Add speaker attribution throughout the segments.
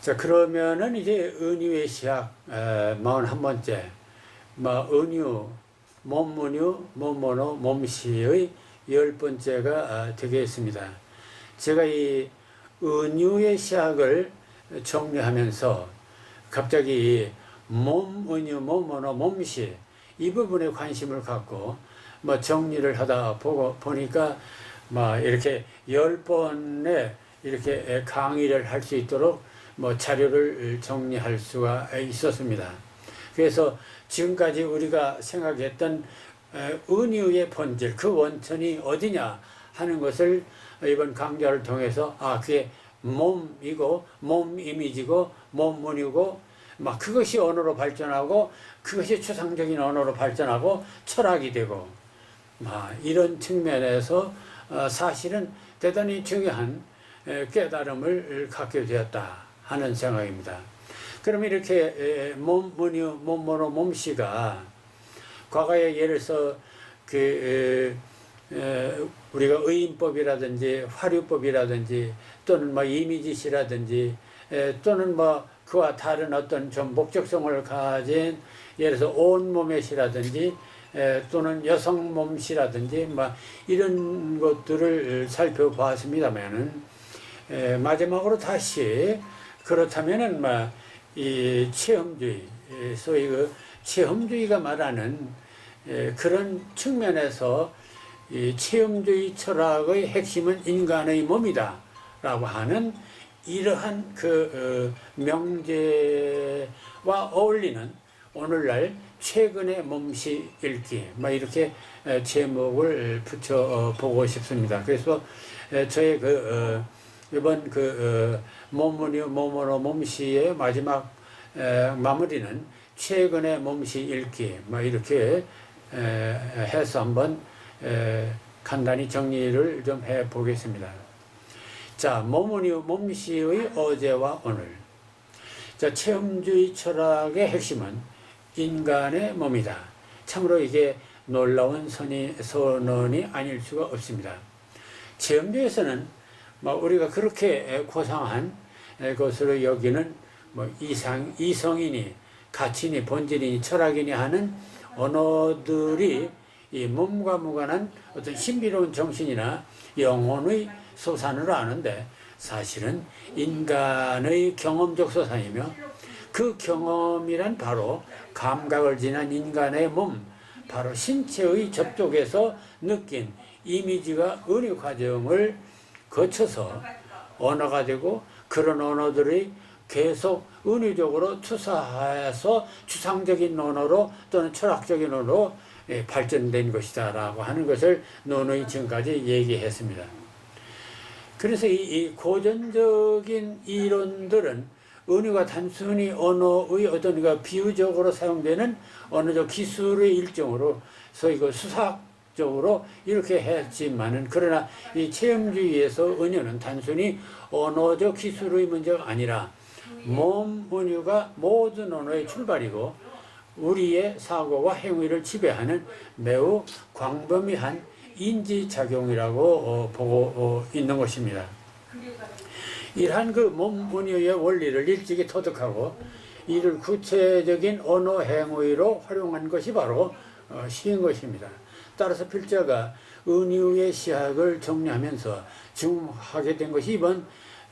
Speaker 1: 자 그러면은 이제 은유의 시학 에, 41번째 뭐 은유 몸문유 몸모노 몸시의 열 번째가 아, 되겠습니다. 제가 이 은유의 시학을 정리하면서 갑자기 몸 은유 몸모노 몸시 이 부분에 관심을 갖고 뭐 정리를 하다 보고 보니까 막 이렇게 열 번에 이렇게 강의를 할 수 있도록 뭐 자료를 정리할 수가 있었습니다. 그래서 지금까지 우리가 생각했던 에, 은유의 본질, 그 원천이 어디냐 하는 것을 이번 강좌를 통해서 아 그게 몸이고 몸 이미지고 몸문이고 막 그것이 언어로 발전하고 그것이 추상적인 언어로 발전하고 철학이 되고 막 이런 측면에서 어, 사실은 대단히 중요한 에, 깨달음을 갖게 되었다 하는 생각입니다. 그럼 이렇게 에, 몸문유 몸모노 몸씨가 과거에 예를 들어서 그 우리가 의인법이라든지 화류법이라든지 또는 뭐 이미지시라든지 에, 또는 뭐 그와 다른 어떤 좀 목적성을 가진 예를 들어서 온몸의 시라든지 에, 또는 여성 몸시라든지 뭐 이런 것들을 살펴보았습니다만은 에, 마지막으로 다시 그렇다면은 뭐이 체험주의 에, 소위 그 체험주의가 말하는 에, 그런 측면에서 이 체험주의 철학의 핵심은 인간의 몸이다라고 하는 이러한 그 어, 명제와 어울리는 오늘날 최근의 몸시 읽기 뭐 이렇게 에, 제목을 붙여 어, 보고 싶습니다. 그래서 에, 저의 그 어, 이번 그 어, 몸문이 몸으로 몸시의 마지막 에, 마무리는 최근의 몸시 읽기 뭐 이렇게 에, 해서 한번 에, 간단히 정리를 좀 해 보겠습니다. 자, 몸은이 몸시의 어제와 오늘. 자, 체험주의 철학의 핵심은 인간의 몸이다. 참으로 이게 놀라운 선이, 선언이 아닐 수가 없습니다. 체험주에서는 뭐 우리가 그렇게 고상한 것으로 여기는 뭐 이상, 이성이니 가치니 본질이니 철학이니 하는 언어들이 이 몸과 무관한 어떤 신비로운 정신이나 영혼의 소산으로 아는데 사실은 인간의 경험적 소산이며 그 경험이란 바로 감각을 지난 인간의 몸, 바로 신체의 접촉에서 느낀 이미지가 은유 과정을 거쳐서 언어가 되고 그런 언어들이 계속 은유적으로 투사해서 추상적인 언어로 또는 철학적인 언어로 예, 발전된 것이다 라고 하는 것을 논의 지금까지 얘기했습니다. 그래서 이, 이 고전적인 이론들은 은유가 단순히 언어의 어떤 그 비유적으로 사용되는 언어적 기술의 일종으로 소위 그 수사 적으로 이렇게 했지만은 그러나 이 체험주의에서 은유는 단순히 언어적 기술의 문제가 아니라 몸 은유가 모든 언어의 출발이고 우리의 사고와 행위를 지배하는 매우 광범위한 인지작용이라고 어, 보고 어, 있는 것입니다. 이러한 그 몸문유의 원리를 일찍이 터득하고 이를 구체적인 언어 행위로 활용한 것이 바로 어, 시인 것입니다. 따라서 필자가 은유의 시학을 정리하면서 지금 하게 된 것이 이번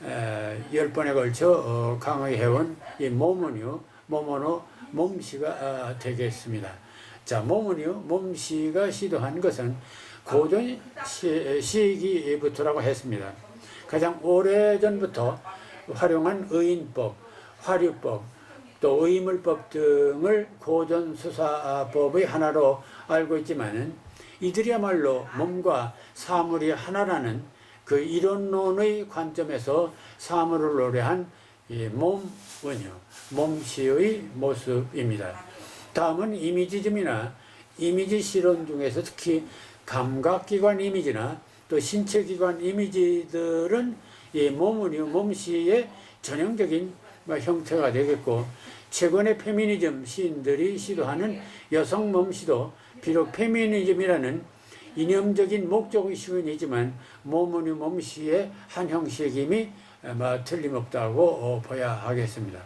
Speaker 1: 에, 열 번에 걸쳐 어, 강의해온 이 몸은유, 몸언어, 몸시가 아, 되겠습니다. 자, 몸은요, 몸시가 시도한 것은 고전 시, 시기부터라고 했습니다. 가장 오래전부터 활용한 의인법, 화류법, 또 의물법 등을 고전 수사법의 하나로 알고 있지만은 이들이야말로 몸과 사물이 하나라는 그 이론론의 관점에서 사물을 노래한 이 몸은요, 몸시의 모습입니다. 다음은 이미지즘이나 이미지 실험 중에서 특히 감각기관 이미지나 또 신체기관 이미지들은 이 몸은요, 몸시의 전형적인 뭐 형태가 되겠고 최근의 페미니즘 시인들이 시도하는 여성 몸시도 비록 페미니즘이라는 이념적인 목적의식은 이지만 몸은요 몸시의 한 형식임이 에, 뭐 틀림없다고 어, 봐야 하겠습니다.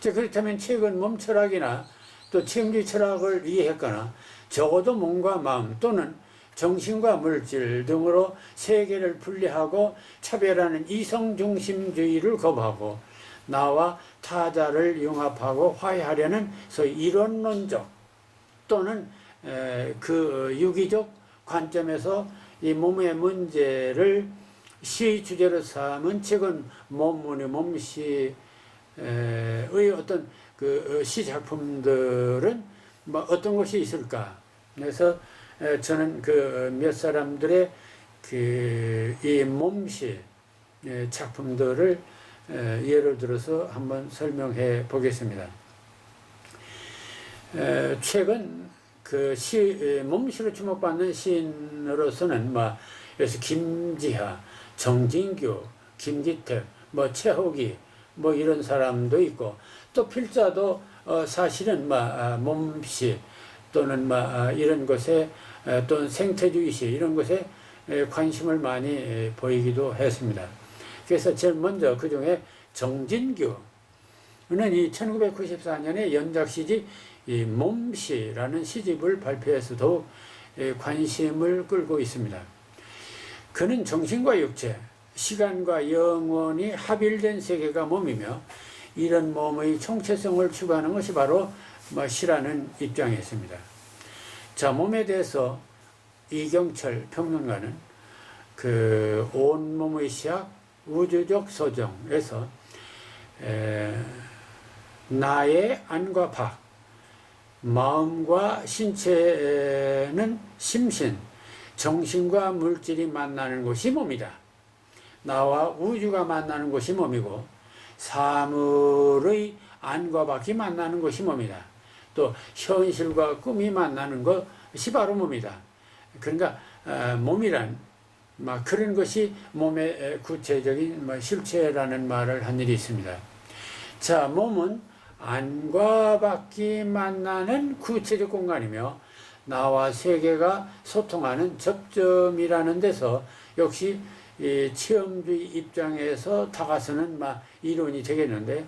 Speaker 1: 자, 그렇다면 최근 몸 철학이나 또 체험주의 철학을 이해했거나 적어도 몸과 마음 또는 정신과 물질 등으로 세계를 분리하고 차별하는 이성 중심주의를 거부하고 나와 타자를 융합하고 화해하려는 소위 이론론적 또는 에, 그 유기적 관점에서 이 몸의 문제를 시의 주제로 삼은 최근 몸문의 몸시의 어떤 그 시 작품들은 뭐 어떤 것이 있을까? 그래서 에, 저는 그 몇 사람들의 그 이 몸시 에, 작품들을 에, 예를 들어서 한번 설명해 보겠습니다. 에, 최근 그 시, 에, 몸시로 주목받는 시인으로서는 뭐, 그래서 김지하, 정진규, 김기택, 뭐 최호기, 뭐 이런 사람도 있고, 또 필자도 어, 사실은 뭐, 아, 몸시 또는 뭐, 아, 이런 것에, 에, 또는 생태주의시 이런 것에 에, 관심을 많이 에, 보이기도 했습니다. 그래서 제일 먼저 그 중에 정진규, 는 이 1994년에 연작 시집 이 몸시라는 시집을 발표해서 더욱 예, 관심을 끌고 있습니다. 그는 정신과 육체, 시간과 영원이 합일된 세계가 몸이며 이런 몸의 총체성을 추구하는 것이 바로 뭐 시라는 입장이었습니다. 자, 몸에 대해서 이경철 평론가는 그 온몸의 시학 우주적 소정에서 에, 나의 안과 박, 마음과 신체는 심신, 정신과 물질이 만나는 곳이 몸이다. 나와 우주가 만나는 곳이 몸이고, 사물의 안과 밖이 만나는 곳이 몸이다. 또 현실과 꿈이 만나는 것이 바로 몸이다. 그러니까 어, 몸이란 막 그런 것이 몸의 구체적인 뭐 실체라는 말을 한 일이 있습니다. 자, 몸은 안과 밖이 만나는 구체적 공간이며 나와 세계가 소통하는 접점이라는 데서 역시 이 체험주의 입장에서 다가서는 막 이론이 되겠는데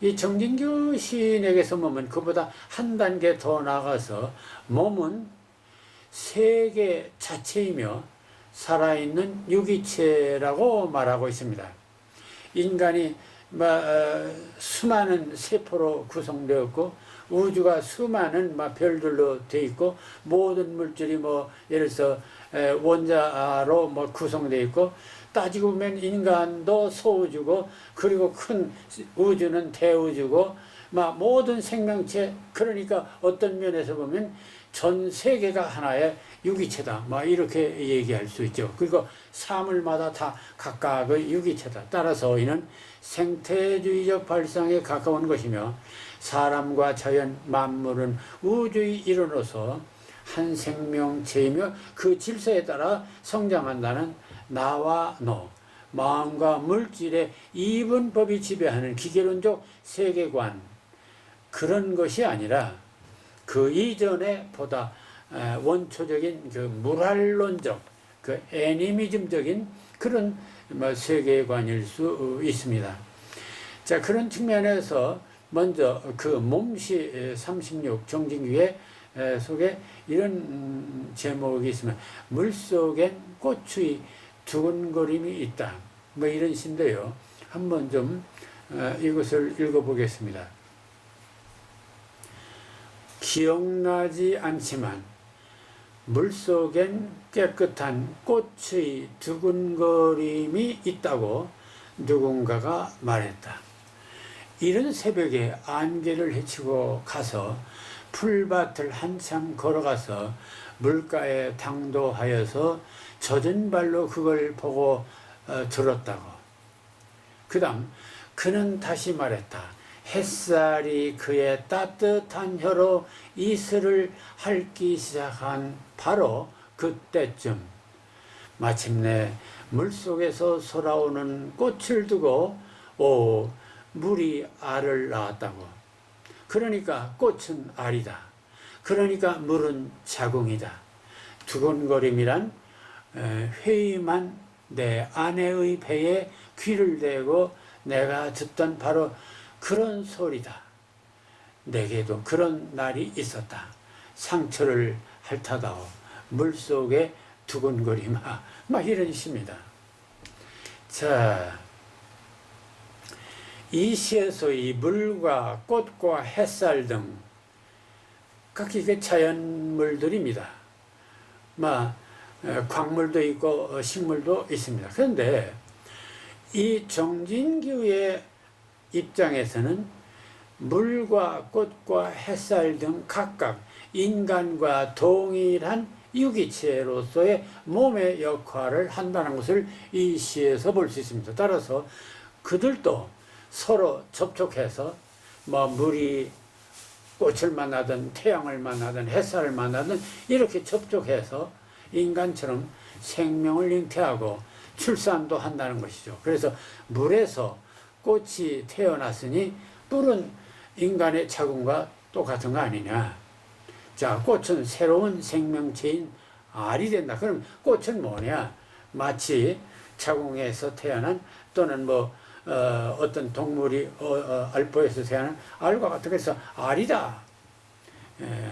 Speaker 1: 이 정진규 시인에게서 몸은 그보다 한 단계 더 나가서 몸은 세계 자체이며 살아있는 유기체라고 말하고 있습니다. 인간이 뭐, 어, 수많은 세포로 구성되었고 우주가 수많은 막 별들로 돼 있고 모든 물질이 뭐 예를 들어서 에, 원자로 뭐 구성되어 있고 따지고 보면 인간도 소우주고 그리고 큰 우주는 대우주고 막 모든 생명체 그러니까 어떤 면에서 보면 전 세계가 하나의 유기체다. 막 이렇게 얘기할 수 있죠. 그리고 사물마다 다 각각의 유기체다. 따라서 이는 생태주의적 발상에 가까운 것이며 사람과 자연 만물은 우주의 일원으로서 한 생명체이며 그 질서에 따라 성장한다는 나와 너, 마음과 물질의 이분법이 지배하는 기계론적 세계관 그런 것이 아니라 그 이전에 보다 원초적인 그 물활론적 그 애니미즘적인 그런 뭐 세계관일 수 있습니다. 자 그런 측면에서 먼저 그 몸시 36 정진규의 속에 이런 음, 제목이 있으면 물속엔 꽃의 두근거림이 있다. 뭐 이런 시인데요. 한번 좀 어, 이것을 읽어보겠습니다. 기억나지 않지만 물속엔 깨끗한 꽃의 두근거림이 있다고 누군가가 말했다. 이른 새벽에 안개를 헤치고 가서 풀밭을 한참 걸어가서 물가에 당도하여서 젖은 발로 그걸 보고 어, 들었다고. 그 다음 그는 다시 말했다. 햇살이 그의 따뜻한 혀로 이슬을 핥기 시작한 바로 그때쯤 마침내 물속에서 솟아오는 꽃을 두고 오 물이 알을 낳았다고. 그러니까 꽃은 알이다. 그러니까 물은 자궁이다. 두근거림이란 회의만 내 아내의 배에 귀를 대고 내가 듣던 바로 그런 소리다. 내게도 그런 날이 있었다. 상처를 핥아다오 물속에 두근거리마 막 이런 시입니다. 자, 이 시에서 이 물과 꽃과 햇살 등 각기 그 자연물들입니다. 막 어, 광물도 있고 어, 식물도 있습니다. 그런데 이 정진규의 입장에서는 물과 꽃과 햇살 등 각각 인간과 동일한 유기체로서의 몸의 역할을 한다는 것을 이 시에서 볼 수 있습니다. 따라서 그들도 서로 접촉해서 뭐 물이 꽃을 만나든 태양을 만나든 햇살을 만나든 이렇게 접촉해서 인간처럼 생명을 잉태하고 출산도 한다는 것이죠. 그래서 물에서 꽃이 태어났으니 뿔은 인간의 자궁과 똑같은 거 아니냐. 자, 꽃은 새로운 생명체인 알이 된다. 그럼 꽃은 뭐냐? 마치 자궁에서 태어난 또는 뭐 어, 어떤 동물이 어, 어, 알포에서 태어난 알과 같은 그래서 알이다. 예.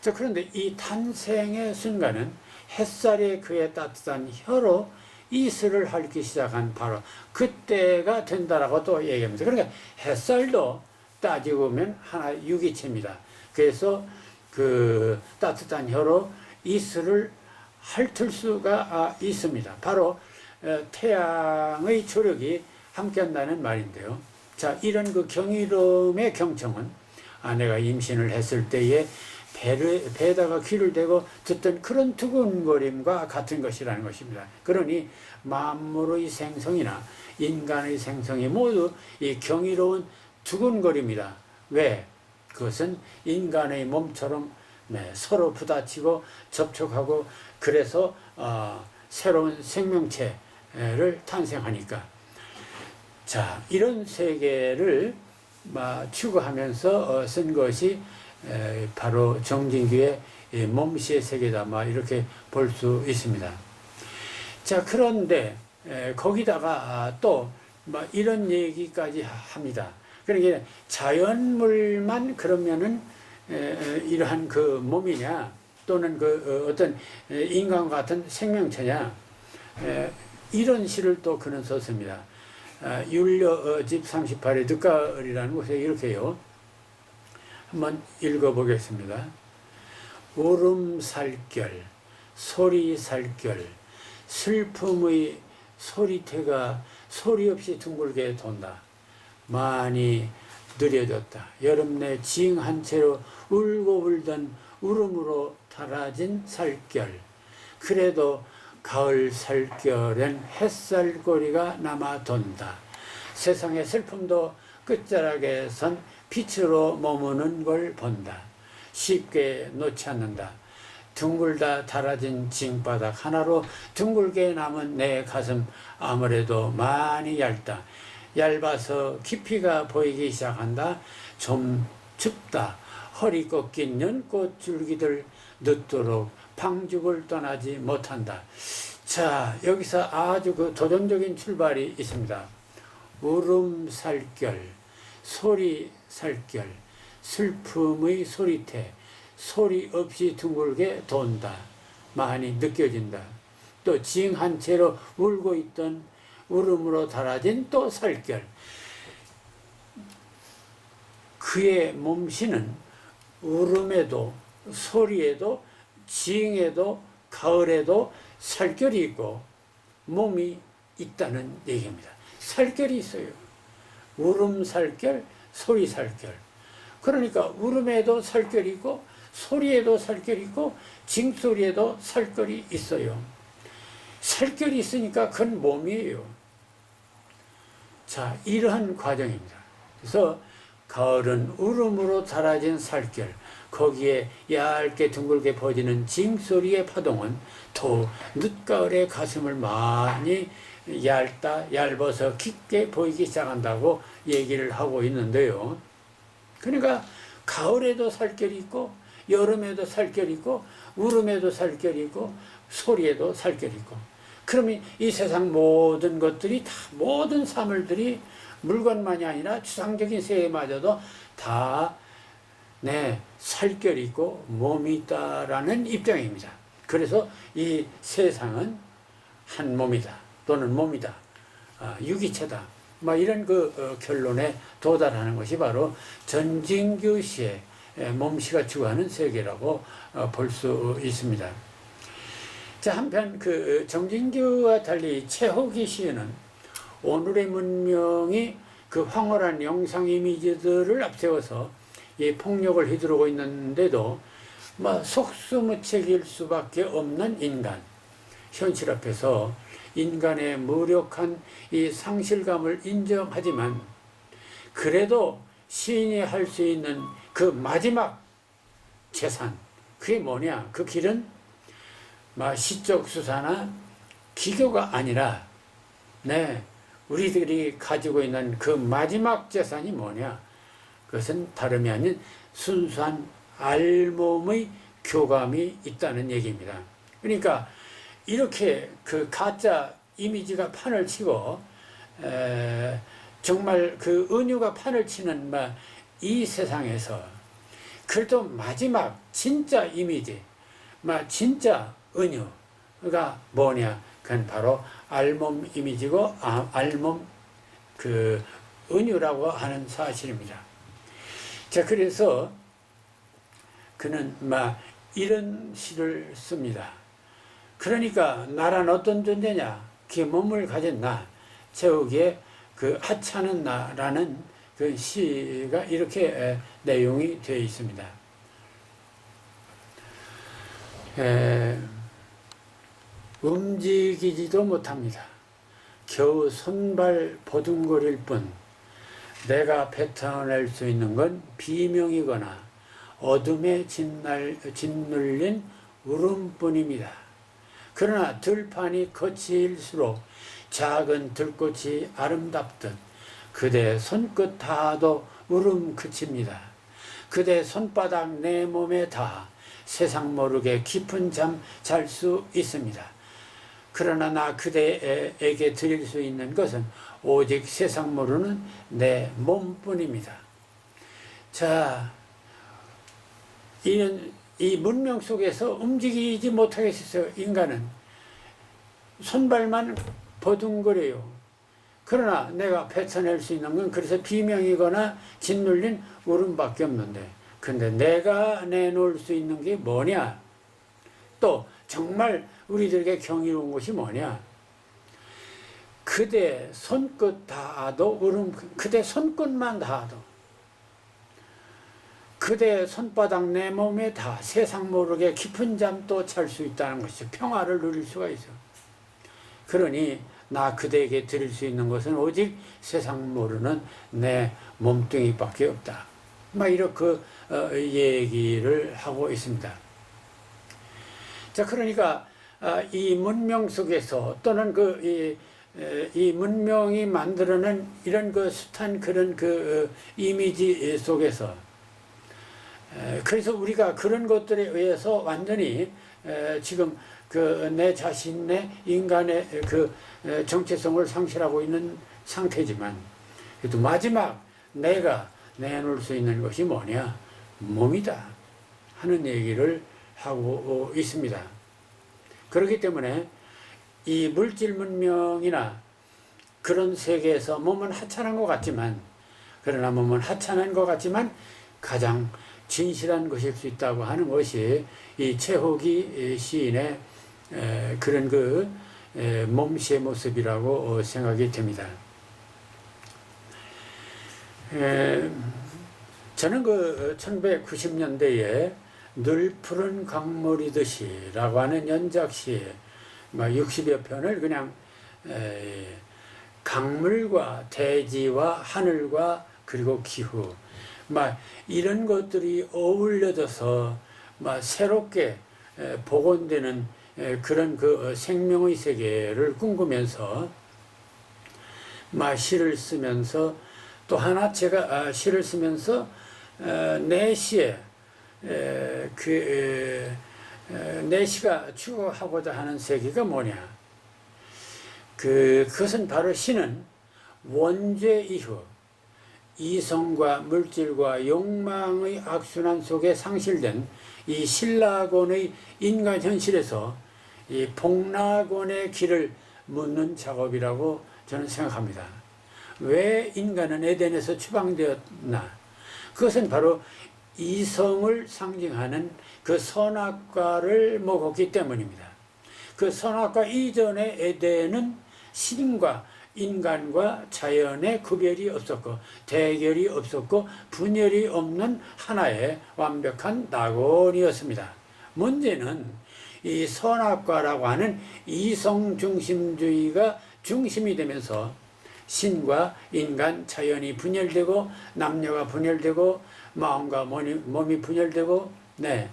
Speaker 1: 자, 그런데 이 탄생의 순간은 햇살에 그의 따뜻한 혀로 이슬을 핥기 시작한 바로 그때가 된다라고 또 얘기합니다. 그러니까 햇살도 따지고 보면 하나 유기체입니다. 그래서 그 따뜻한 혀로 이슬을 핥을 수가 아, 있습니다. 바로 어, 태양의 조력이 함께한다는 말인데요. 자, 이런 그 경이로움의 경청은 아내가 임신을 했을 때에 배를, 배에다가 귀를 대고 듣던 그런 두근거림과 같은 것이라는 것입니다. 그러니 만물의 생성이나 인간의 생성이 모두 이 경이로운 두근거림이다. 왜? 그것은 인간의 몸처럼 네, 서로 부딪히고 접촉하고 그래서 어, 새로운 생명체를 탄생하니까 자 이런 세계를 추구하면서 어, 쓴 것이 바로 정진규의 몸시의 세계다 막 이렇게 볼 수 있습니다. 자 그런데 거기다가 아, 또 이런 얘기까지 합니다. 그러니까 자연물만 그러면은 이러한 그 몸이냐 또는 그 어, 어떤 인간 같은 생명체냐 이런 시를 또 그는 썼습니다. 아, 율려 집 38의 늦가을이라는 곳에 이렇게요. 한번 읽어보겠습니다. 울음살결, 소리살결, 슬픔의 소리태가 소리 없이 둥글게 돈다. 많이 느려졌다. 여름 내 징한 채로 울고 울던 울음으로 달아진 살결. 그래도 가을 살결엔 햇살고리가 남아 돈다. 세상의 슬픔도 끝자락에 선 빛으로 머무는 걸 본다. 쉽게 놓지 않는다. 둥글다 달아진 징바닥 하나로 둥글게 남은 내 가슴 아무래도 많이 얇다. 얇아서 깊이가 보이기 시작한다. 좀 춥다. 허리 꺾인 연꽃 줄기들 늦도록 방죽을 떠나지 못한다. 자, 여기서 아주 그 도전적인 출발이 있습니다. 울음 살결, 소리 살결, 슬픔의 소리태, 소리 없이 둥글게 돈다. 많이 느껴진다. 또 징한 채로 울고 있던 울음으로 달아진 또 살결. 그의 몸씨는 울음에도 소리에도 징에도 가을에도 살결이 있고 몸이 있다는 얘기입니다. 살결이 있어요. 울음 살결, 소리 살결. 그러니까 울음에도 살결이 있고 소리에도 살결이 있고 징소리에도 살결이 있어요. 살결이 있으니까 그건 몸이에요. 자, 이러한 과정입니다. 그래서 가을은 울음으로 달아진 살결, 거기에 얇게 둥글게 퍼지는 징소리의 파동은 또 늦가을의 가슴을 많이 얇다, 얇아서 깊게 보이기 시작한다고 얘기를 하고 있는데요. 그러니까 가을에도 살결이 있고, 여름에도 살결이 있고, 울음에도 살결이 있고, 소리에도 살결이 있고, 그러면 이 세상 모든 것들이 다 모든 사물들이 물건만이 아니라 추상적인 세계마저도 다 네, 살결이 있고 몸이 있다라는 입장입니다. 그래서 이 세상은 한 몸이다 또는 몸이다. 아, 유기체다. 막 이런 그 어, 결론에 도달하는 것이 바로 전진규 씨의 에, 몸씨가 추구하는 세계라고 어, 볼수 있습니다. 자 한편 그 정진규와 달리 최호기 시인은 오늘의 문명이 그 황홀한 영상 이미지들을 앞세워서 이 폭력을 휘두르고 있는데도 뭐 속수무책일 수밖에 없는 인간. 현실 앞에서 인간의 무력한 이 상실감을 인정하지만 그래도 시인이 할 수 있는 그 마지막 재산 그게 뭐냐 그 길은 막 시적 수사나 기교가 아니라 네 우리들이 가지고 있는 그 마지막 재산이 뭐냐 그것은 다름이 아닌 순수한 알몸의 교감이 있다는 얘기입니다. 그러니까 이렇게 그 가짜 이미지가 판을 치고 에, 정말 그 은유가 판을 치는 막 이 세상에서 그래도 마지막 진짜 이미지, 막 진짜 은유가 뭐냐? 그건 바로 알몸 이미지고 아, 알몸 그 은유라고 하는 사실입니다. 자 그래서 그는 막 이런 시를 씁니다. 그러니까 나란 어떤 존재냐? 그 몸을 가진 나, 제옥의 그 하찮은 나라는 그 시가 이렇게 에, 내용이 되어 있습니다. 에, 움직이지도 못합니다. 겨우 손발 보둥거릴 뿐 내가 뱉어낼 수 있는 건 비명이거나 어둠에 짓날, 짓눌린 울음뿐입니다. 그러나 들판이 거칠수록 작은 들꽃이 아름답듯 그대 손끝 닿아도 울음 그칩니다. 그대 손바닥 내 몸에 닿아 세상 모르게 깊은 잠 잘 수 있습니다. 그러나 나 그대에게 드릴 수 있는 것은 오직 세상 모르는 내 몸뿐입니다. 자, 이는 이 문명 속에서 움직이지 못하겠어요. 인간은 손발만 버둥거려요. 그러나 내가 뱉어낼 수 있는 건 그래서 비명이거나 짓눌린 울음밖에 없는데 근데 내가 내놓을 수 있는 게 뭐냐? 또 정말 우리들에게 경이로운 것이 뭐냐? 그대 손끝 닿아도 울음 그대 손끝만 닿아도 그대 손바닥 내 몸에 다 세상 모르게 깊은 잠도 잘 수 있다는 것이 평화를 누릴 수가 있어. 그러니 나 그대에게 드릴 수 있는 것은 오직 세상 모르는 내 몸뚱이밖에 없다. 막 이렇게 어, 얘기를 하고 있습니다. 자, 그러니까 아, 이 문명 속에서 또는 그 이, 이 문명이 만들어낸 이런 그 숱한 그런 그 어, 이미지 속에서 그래서 우리가 그런 것들에 의해서 완전히 지금 그 내 자신의 인간의 그 정체성을 상실하고 있는 상태지만 그래도 마지막 내가 내놓을 수 있는 것이 뭐냐 몸이다 하는 얘기를 하고 있습니다. 그렇기 때문에 이 물질 문명이나 그런 세계에서 몸은 하찮은 것 같지만 그러나 몸은 하찮은 것 같지만 가장 진실한 것일 수 있다고 하는 것이 이 최호기 시인의 그런 그 몸시의 모습이라고 생각이 됩니다. 저는 그 1990년대에 늘 푸른 강물이듯이 라고 하는 연작시에 60여 편을 그냥 강물과 대지와 하늘과 그리고 기후 막 이런 것들이 어울려져서 막 새롭게 복원되는 그런 그 생명의 세계를 꿈꾸면서 막 시를 쓰면서 또 하나 제가 아, 시를 쓰면서 내 시에 그 내 시가 추구하고자 하는 세계가 뭐냐? 그 그것은 바로 신은 원죄 이후 이성과 물질과 욕망의 악순환 속에 상실된 이 신라곤의 인간 현실에서 이 복락원의 길을 묻는 작업이라고 저는 생각합니다. 왜 인간은 에덴에서 추방되었나? 그것은 바로 이성을 상징하는 그 선악과를 먹었기 때문입니다. 그 선악과 이전의 에덴은 신과 인간과 자연의 구별이 없었고 대결이 없었고 분열이 없는 하나의 완벽한 낙원이었습니다. 문제는 이 선악과라고 하는 이성 중심주의가 중심이 되면서 신과 인간, 자연이 분열되고 남녀가 분열되고 마음과 몸이, 분열되고 네,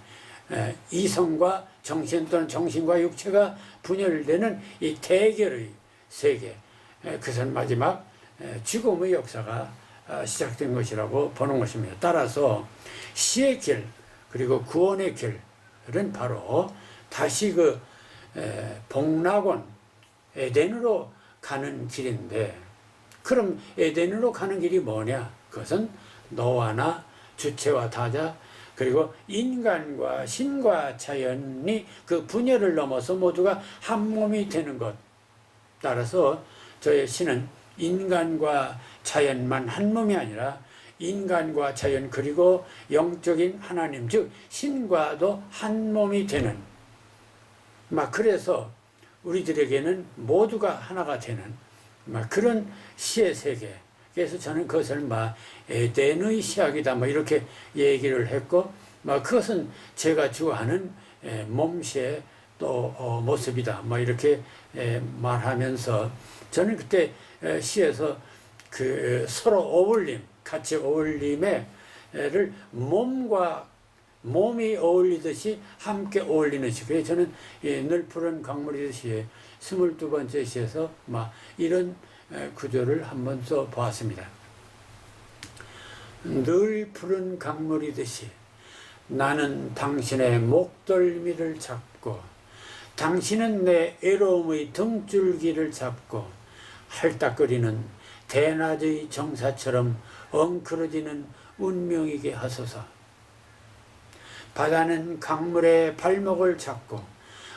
Speaker 1: 에, 이성과 정신 또는 정신과 육체가 분열되는 이 대결의 세계 에, 그것은 마지막 에, 죽음의 역사가 아, 시작된 것이라고 보는 것입니다. 따라서 시의 길 그리고 구원의 길은 바로 다시 그 에, 복락원 에덴으로 가는 길인데 그럼 에덴으로 가는 길이 뭐냐? 그것은 너와 나 주체와 타자 그리고 인간과 신과 자연이 그 분열을 넘어서 모두가 한 몸이 되는 것. 따라서 저의 신은 인간과 자연만 한 몸이 아니라 인간과 자연 그리고 영적인 하나님 즉 신과도 한 몸이 되는 막 그래서 우리들에게는 모두가 하나가 되는 막 그런 시의 세계. 그래서 저는 그것을 막 에덴의 시작이다 뭐 이렇게 얘기를 했고 막 그것은 제가 좋아하는 에, 몸시의 또 어, 모습이다 뭐 이렇게 에, 말하면서 저는 그때 에, 시에서 그 서로 어울림 같이 어울림에를 몸과 몸이 어울리듯이 함께 어울리는 시. 그래서 저는 이늘 푸른 강물이 시의 스물두 번째 시에서 막 이런 에, 구조를 한번 써 보았습니다. 늘 푸른 강물이듯이 나는 당신의 목덜미를 잡고 당신은 내 애로움의 등줄기를 잡고 할딱거리는 대낮의 정사처럼 엉클어지는 운명이게 하소서. 바다는 강물의 발목을 잡고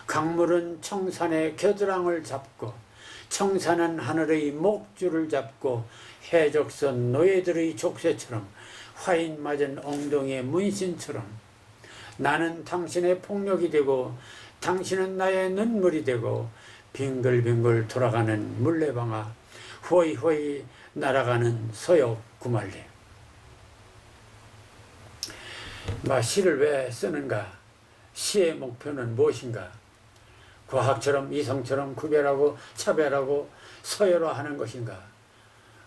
Speaker 1: 강물은 청산의 겨드랑을 잡고 청산은 하늘의 목줄을 잡고 해적선 노예들의 족쇄처럼 화인 맞은 엉덩이의 문신처럼 나는 당신의 폭력이 되고 당신은 나의 눈물이 되고 빙글빙글 돌아가는 물레방아 호이호이 날아가는 서역 구말리. 마 시를 왜 쓰는가? 시의 목표는 무엇인가? 과학처럼 이성처럼 구별하고 차별하고 서열화 하는 것인가?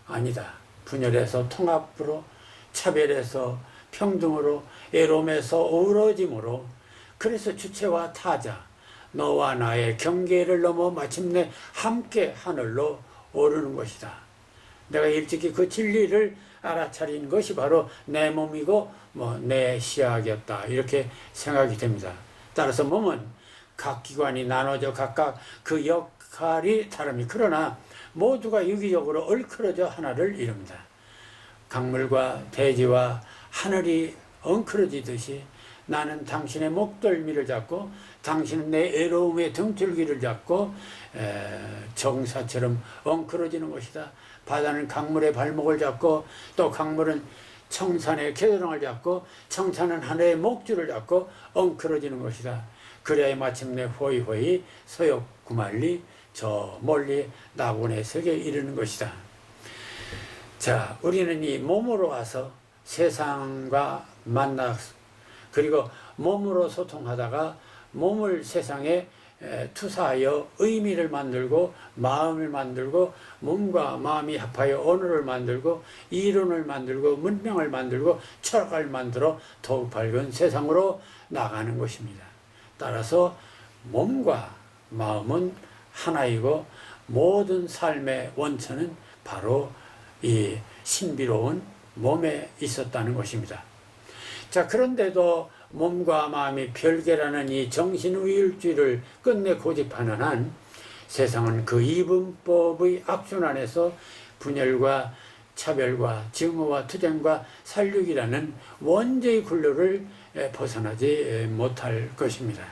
Speaker 1: 아니다. 분열해서 통합으로 차별해서 평등으로 애롬에서 어우러짐으로 그래서 주체와 타자 너와 나의 경계를 넘어 마침내 함께 하늘로 오르는 것이다. 내가 일찍이 그 진리를 알아차린 것이 바로 내 몸이고 뭐 내 시약이었다 이렇게 생각이 됩니다. 따라서 몸은 각 기관이 나눠져 각각 그 역할이 다릅니다. 그러나 모두가 유기적으로 얽혀져 하나를 이룹니다. 강물과 대지와 하늘이 엉클어지듯이 나는 당신의 목덜미를 잡고 당신은 내 애로움의 등줄기를 잡고 에, 정사처럼 엉클어지는 것이다. 바다는 강물의 발목을 잡고 또 강물은 청산의 겨드랑을 잡고 청산은 하늘의 목줄을 잡고 엉클어지는 것이다. 그래야 마침내 호이호이 서역 구말리 저 멀리 낙원의 세계에 이르는 것이다. 자, 우리는 이 몸으로 와서 세상과 만나 그리고 몸으로 소통하다가 몸을 세상에 투사하여 의미를 만들고 마음을 만들고 몸과 마음이 합하여 언어를 만들고 이론을 만들고 문명을 만들고 철학을 만들어 더욱 밝은 세상으로 나가는 것입니다. 따라서 몸과 마음은 하나이고 모든 삶의 원천은 바로 이 신비로운 몸에 있었다는 것입니다. 자, 그런데도 몸과 마음이 별개라는 이 정신의율주의를 끝내 고집하는 한 세상은 그 이분법의 악순환에서 분열과 차별과 증오와 투쟁과 살육이라는 원죄의 굴레를 에, 벗어나지 에, 못할 것입니다.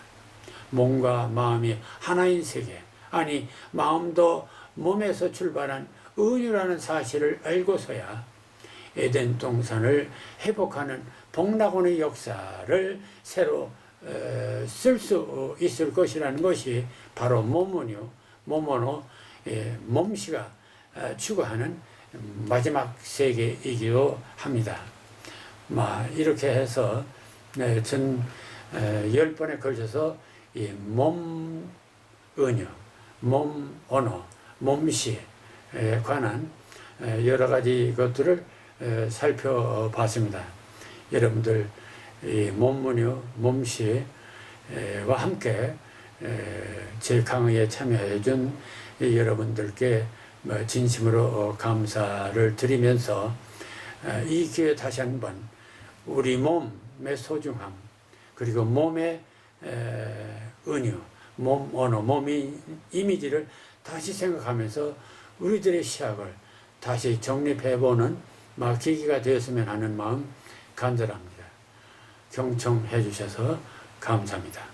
Speaker 1: 몸과 마음이 하나인 세계, 아니 마음도 몸에서 출발한 은유라는 사실을 알고서야 에덴 동산을 회복하는 복락원의 역사를 새로 쓸 수 있을 것이라는 것이 바로 모모뉴, 모모노 예, 몸시가 어, 추구하는 마지막 세계이기도 합니다. 마 이렇게 해서 네, 전열 번에 걸쳐서 이몸 은유, 몸 언어, 몸시에 관한 에, 여러 가지 것들을 에, 살펴봤습니다. 여러분들 이 몸문유, 몸시와 함께 에, 제 강의에 참여해 준이 여러분들께 뭐 진심으로 어, 감사를 드리면서 에, 이 기회에 다시 한번 우리 몸의 소중함 그리고 몸의 에, 은유, 몸 언어, 몸의 이미지를 다시 생각하면서 우리들의 시학을 다시 정립해보는 막 계기가 되었으면 하는 마음 간절합니다. 경청해 주셔서 감사합니다.